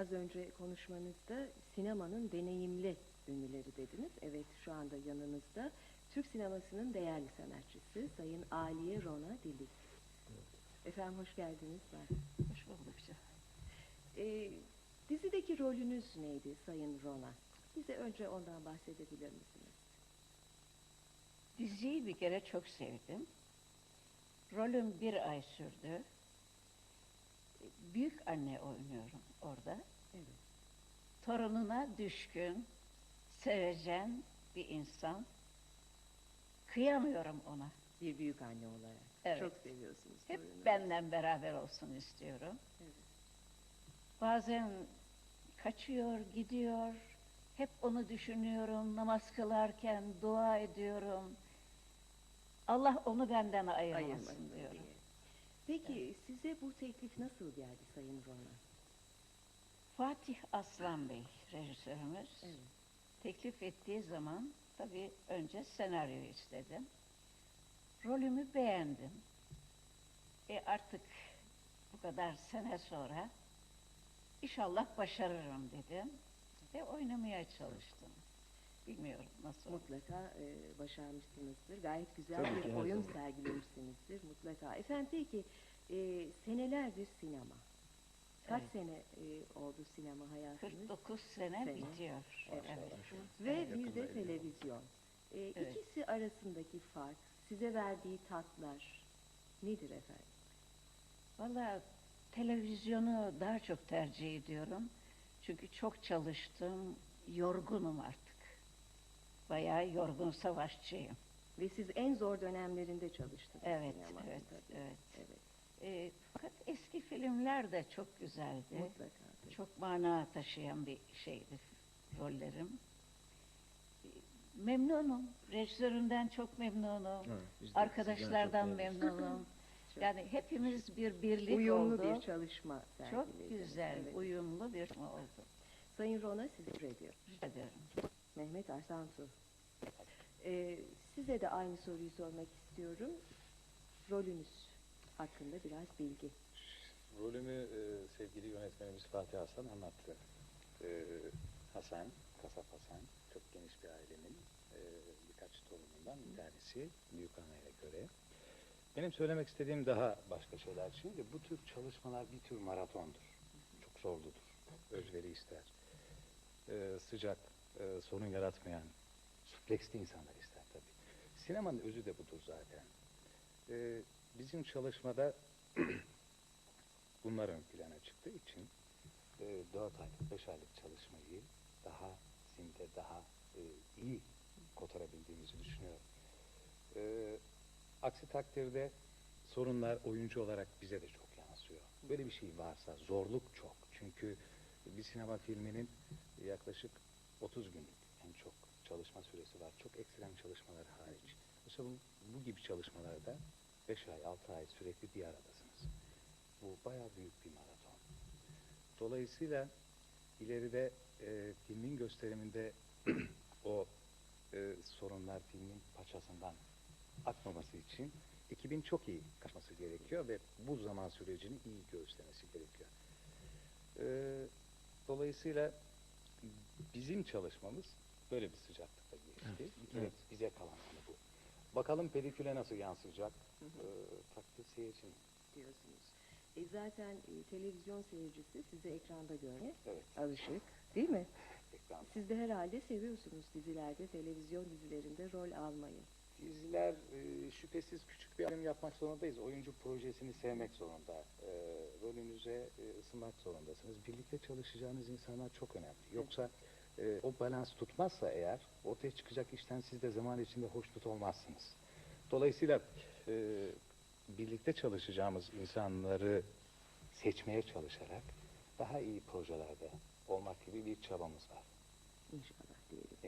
Az önce konuşmanızda sinemanın deneyimli ünlüleri dediniz. Evet şu anda yanınızda Türk sinemasının değerli sanatçısı Sayın Aliye Rona Dili. Efendim hoş geldiniz. Ben. Hoş bulduk. Ee, dizideki rolünüz neydi Sayın Rona? Bize önce ondan bahsedebilir misiniz? Diziyi bir kere çok sevdim. Rolüm bir ay sürdü. Büyük anne oynuyorum orada. Evet. Torununa düşkün, sevecen bir insan. Kıyamıyorum ona. Bir büyük anne olarak. Evet. Çok seviyorsunuz. Hep torununuzu. benden beraber olsun istiyorum. Evet. Bazen kaçıyor, gidiyor. Hep onu düşünüyorum. Namaz kılarken dua ediyorum. Allah onu benden ayırmasın Ayırmasın diyorum. diye. Peki size bu teklif nasıl geldi Sayın Rona? Fatih Aslan Bey rejisörümüz Evet. teklif ettiği zaman tabii önce senaryoyu istedim. Rolümü beğendim. E artık bu kadar sene sonra inşallah başarırım dedim ve oynamaya çalıştım. Bilmiyorum nasıl. Mutlaka e, başarmışsınızdır. Gayet güzel Tabii bir ki, her oyun zaman. sergilemişsinizdir mutlaka. Efendim peki e, senelerdir sinema. Kaç Evet. sene e, oldu sinema hayatınız? 49 sene, Sene. bitiyor. Evet. Ve bir de televizyon. E, Evet. İkisi arasındaki fark, size verdiği tatlar nedir efendim? Valla televizyonu daha çok tercih ediyorum. Çünkü çok çalıştım, yorgunum artık. Bayağı yorgun savaşçıyım. Ve siz en zor dönemlerinde çalıştınız Evet, evet, tabii. evet. evet. Ee, fakat eski filmler de çok güzeldi. Mutlaka. tabii. Çok mana taşıyan bir şeydi rollerim. Ee, Memnunum. Rejisörümden çok memnunum. Evet, biz de Arkadaşlardan sizden çok memnunum. Çok yani hepimiz bir birlik Uyumlu oldu. bir çalışma çok güzel, Evet. uyumlu bir şey oldu. Sayın Rona sizi ediyor. Rica ederim. Mehmet Arsantu. Ee, size de aynı soruyu sormak istiyorum. Rolünüz hakkında biraz bilgi. Rolümü e, sevgili yönetmenimiz Fatih Hasan anlattı. E, Hasan, Kasap Hasan, çok geniş bir ailenin e, birkaç torunundan bir tanesi büyük anneye göre. Benim söylemek istediğim daha başka şeyler. Şimdi bu tür çalışmalar bir tür maratondur. Çok zorludur. Özveri ister. E, sıcak, e, sorun yaratmayan, supleksli insanlar ister tabii. Sinemanın özü de budur zaten. E, bizim çalışmada bunlar ön plana çıktığı için e, 4 aylık, 5 aylık çalışmayı daha zinde, daha e, iyi kotarabildiğimizi düşünüyorum. E, aksi takdirde sorunlar oyuncu olarak bize de çok yansıyor. Böyle bir şey varsa zorluk çok. Çünkü bir sinema filminin yaklaşık 30 günlük en çok çalışma süresi var. Çok ekstrem çalışmalar hariç. Mesela bu, bu gibi çalışmalarda 5 ay, 6 ay sürekli bir aradasınız. Bu bayağı büyük bir maraton. Dolayısıyla ileride e, filmin gösteriminde o e, sorunlar filmin paçasından akmaması için ekibin çok iyi kaçması gerekiyor ve bu zaman sürecini iyi göğüslemesi gerekiyor. E, dolayısıyla bizim çalışmamız böyle bir sıcaklıkta geçti. Kere evet. bize kalan konu bu. Bakalım pediküle nasıl yansıyacak? E, takdir seyircinin. diyorsunuz. E zaten e, televizyon seyircisi sizi ekranda görmeye Evet. alışık değil mi? Ekran. Siz de herhalde seviyorsunuz dizilerde, televizyon dizilerinde rol almayı. Diziler e, şüphesiz küçük bir adım yapmak zorundayız. Oyuncu projesini sevmek zorunda. E, rolünüze e, ısınmak zorundasınız. Birlikte çalışacağınız insanlar çok önemli. Yoksa e, o balans tutmazsa eğer ortaya çıkacak işten siz de zaman içinde hoşnut olmazsınız. Dolayısıyla e, birlikte çalışacağımız insanları seçmeye çalışarak daha iyi projelerde olmak gibi bir çabamız var. İnşallah diyelim.